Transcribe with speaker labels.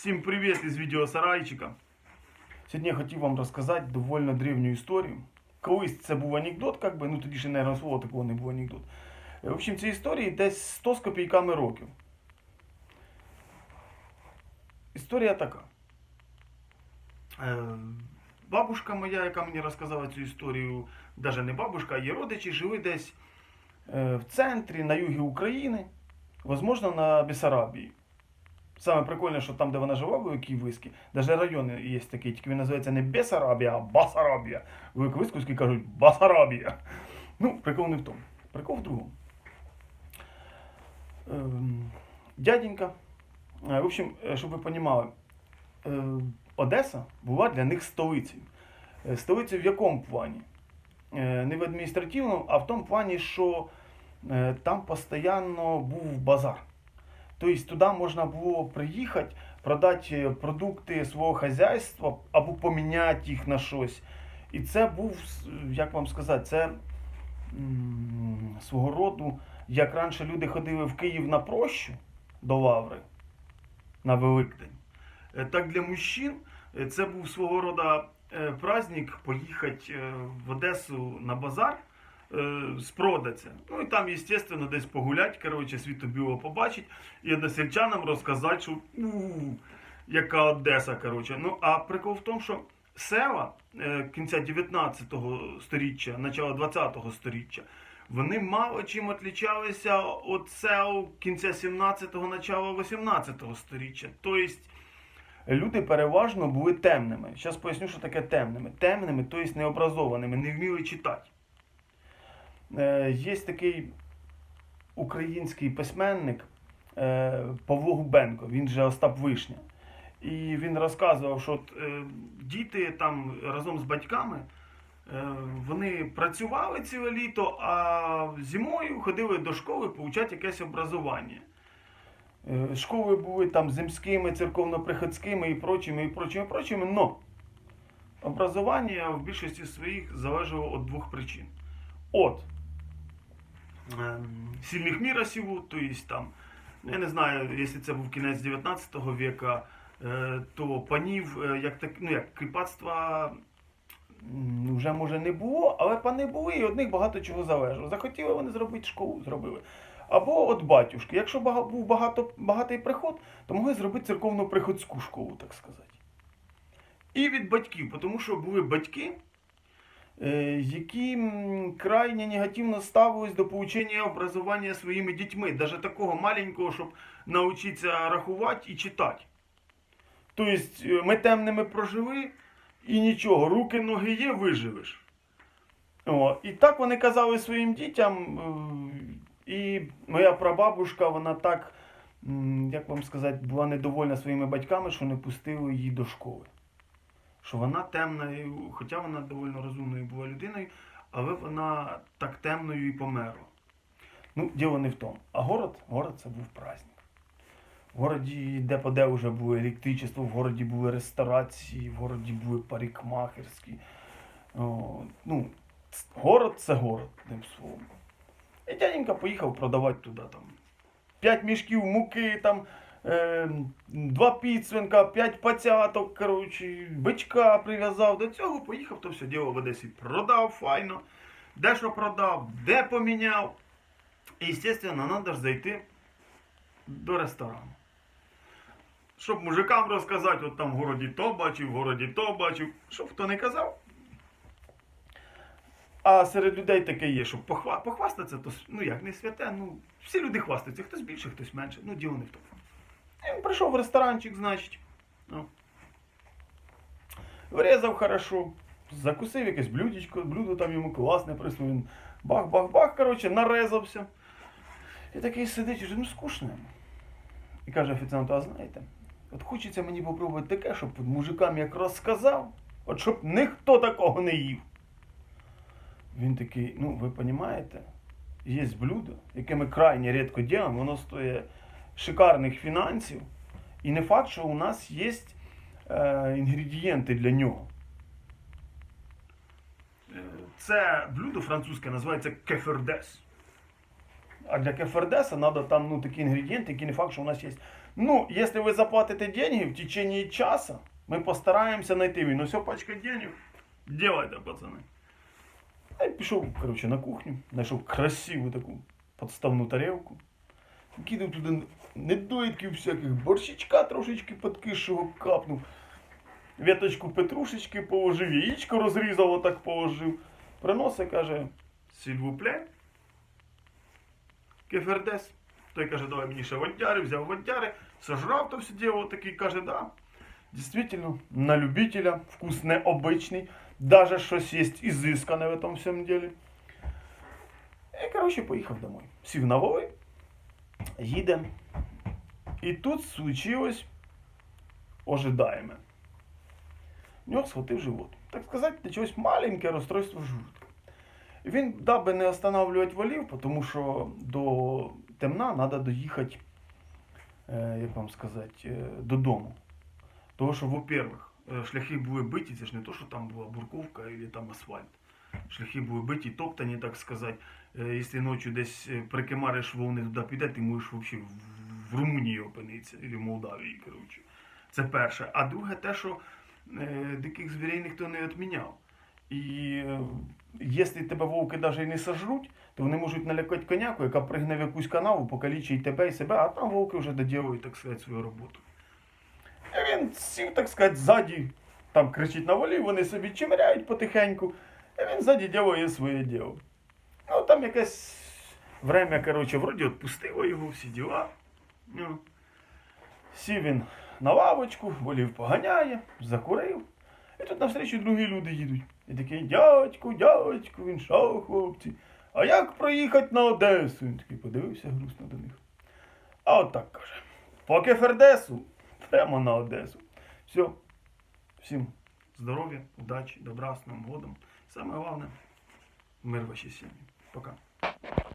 Speaker 1: Всім привіт із відео Сарайчика. Сьогодні я хотів вам розказати доволі древню історію. Колись це був анекдот, как би, ну тоді ще, наверное, слова такого не був анекдот. Е, В общем, цій історії десь 100 з копійками років. Історія така. Е, Бабушка моя, яка мені розказала цю історію, навіть не бабушка, а її родичі, жили десь е, в центрі, на югі України, возможно, на Бесарабії. Саме прикольне, що там, де вона жила, в Виски, навіть район є такий, тільки він називається не Бесарабія, а Басарабія. Великовисківські кажуть Басарабія. Ну, прикол не в тому. Прикол в другому. Ем, дяденька, е, в общем, е, щоб ви розуміли, е, Одеса була для них столицею. Столицею в якому плані? Не в адміністративному, а в тому плані, що там постійно був базар. Тобто туди можна було приїхати, продати е, продукти свого хазяйства або поміняти їх на щось. І це був, як вам сказати, це свого роду, як раніше люди ходили в Київ на прощу до Лаври на Великдень. Е, Так для мужчин е, це був свого роду е, праздник поїхати в Одесу на базар спродаться. Ну і там, естественно, десь погулять, коротше, світу білого побачить і односельчанам розказати, що у, яка Одеса, коротше. Ну, а прикол в тому, що села е, кінця 19 сторіччя, начала 20 сторіччя, вони мало чим відрізнялися від сел кінця 17-го, начала 18 сторіччя. Тобто люди переважно були темними. Зараз поясню, що таке темними. Темними, тобто необразованими, не вміли читати. Е, Є такий український письменник е, Павло Губенко, він же Остап Вишня. І він розказував, що е, діти там разом з батьками вони працювали ціле літо, а зимою ходили до школи получати якесь образування. Школи були там земськими, церковно-приходськими і прочими, і прочими, і прочими, но образування в більшості своїх залежало від двох причин. От ем, сильних міра сілу, то есть там, я не знаю, якщо це був кінець 19 века, е, то панів, е, як так, ну як кріпацтва вже може не було, але пани були, і від них багато чого залежало. Захотіли вони зробити школу, зробили. Або от батюшки. Якщо був багато, багатий приход, то могли зробити церковно-приходську школу, так сказати. І від батьків, тому що були батьки, які м, крайне негативно ставились до получення образування своїми дітьми, навіть такого маленького, щоб навчитися рахувати і читати. Тобто е, ми темними прожили і нічого, руки, ноги є, виживеш. О, і так вони казали своїм дітям. е, І моя прабабушка, вона так, як вам сказати, була недовольна своїми батьками, що не пустили її до школи що вона темна, хоча вона доволі розумною була людиною, але вона так темною і померла. Ну, діло не в тому. А город, город це був праздник. В городі де-поде вже було електричество, в городі були ресторації, в городі були парикмахерські. О, ну, город це город, тим словом. І дяденька поїхав продавати туди там. П'ять мішків муки, там, два підсвинка, п'ять пацяток, коротше, бичка прив'язав до цього, поїхав, то все діло в Одесі продав файно. Де що продав, де поміняв. І, звісно, треба ж зайти до ресторану. Щоб мужикам розказати, от там в городі то бачив, в городі то бачив, щоб хто не казав. А серед людей таке є, щоб похва... похвастатися, то ну як не святе, ну всі люди хвастаються, хтось більше, хтось менше. Ну, діло не в тому. Прийшов в ресторанчик, значить. Ну. Врізав хорошо, закусив якесь блюдечко, блюдо там йому класне прислав, він бах-бах-бах, коротше, нарезався. І такий сидить, вже, ну скучно. І каже офіціанту, а знаєте, от хочеться мені попробувати таке, щоб мужикам як розказав, от щоб ніхто такого не їв. Він такий, ну ви розумієте, є блюдо, яке ми крайне рідко робимо, воно стоїть шикарних фінансів. І не факт, що у нас є е, інгредієнти для нього. Е, Це блюдо французьке називається кефердес. А для кефердеса надо там ну, такі інгредієнти, які не факт, що у нас є. Ну, якщо ви заплатите деньги, в течение часа ми постараємося знайти він. Ну, все, пачка денег. Делайте, пацани. Я пішов, коротше, на кухню, знайшов красиву таку подставну тарелку. Кидав туди недоїдків всяких, борщичка трошечки подкисшого капнув. Віточку петрушечки положив, яєчко розрізав, отак положив. Приносить, каже, сільвупле, кефердес. Той каже, давай мені ще водяри, взяв водяри, сожрав то все діло, такий каже, да. Действительно, на любителя, вкус необычный, даже щось є ізискане в этом всьому ділі. І, коротше, поїхав домой. Сів на Вові, їде. І тут случилось ожидаємо. У нього схватив живот. Так сказати, началось маленьке розстройство желудка. Він, даби не останавливати валів, тому що до темна треба доїхати, е, як вам сказати, е, додому. Тому що, во-первых, е, шляхи були биті, це ж не то, що там була бурковка або там асфальт. Шляхи були биті, топтані, так сказати. Е, Якщо ночі десь е, прикимариш волни туди піде, ти можеш взагалі в Румунії опинитися, або в Молдавії, коротше. Це перше. А друге, те, що е, диких звірей ніхто не відміняв. І якщо тебе вовки навіть і не сожруть, то вони можуть налякати коняку, яка пригне в якусь канаву, покалічить тебе і себе, а там вовки вже доділують, так сказати, свою роботу. І він сів, так сказати, ззаді, там кричить на волі, вони собі чимиряють потихеньку, і він ззаді ділає своє діло. Ну, там якесь время, коротше, вроді відпустило його, всі діла. Ну, сів він на лавочку, волів поганяє, закурив. І тут навстрічу другі люди їдуть. І такий, дядьку, дядьку, він що, хлопці? А як проїхати на Одесу? Він такий подивився грустно до них. А от так каже. Поки Фердесу, прямо на Одесу. Все. Всім здоров'я, удачі, добра, з Новим годом. Самое главное, мир вашій сім'ї. Пока.